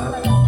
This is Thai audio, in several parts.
Bye.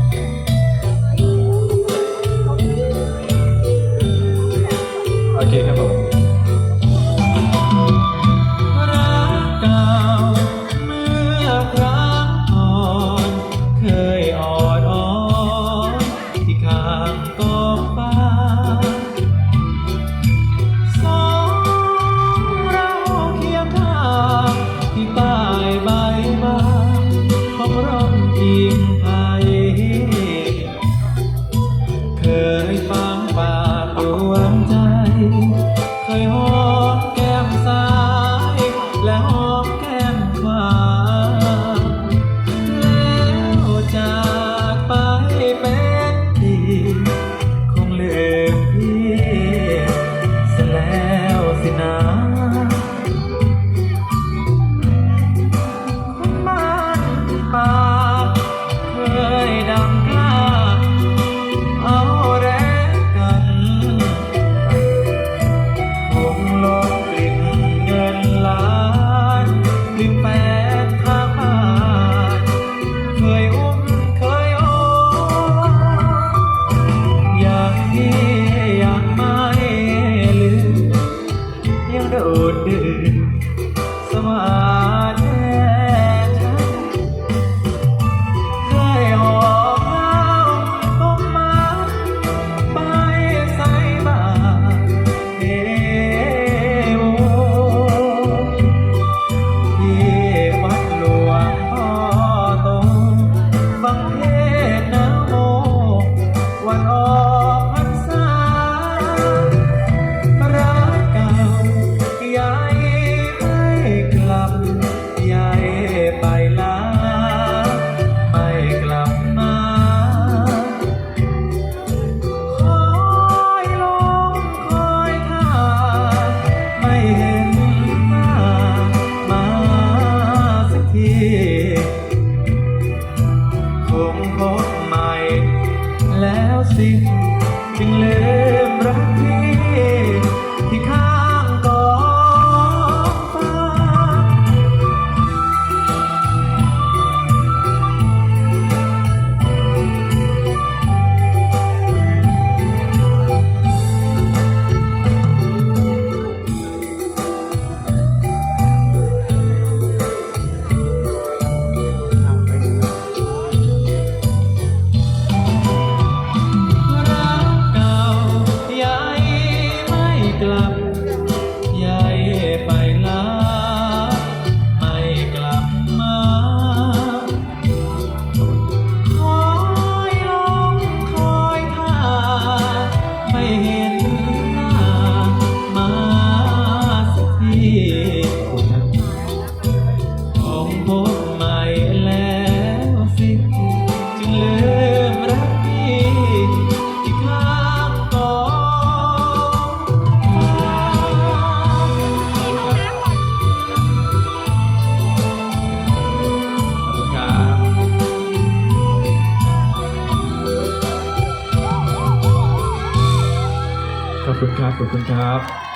เดินสมาธิ စီတင်လေ ผมพใหม่แล้วสิจึงลืมรักพี่ที่กขอบคุณครับขอบคุณครับ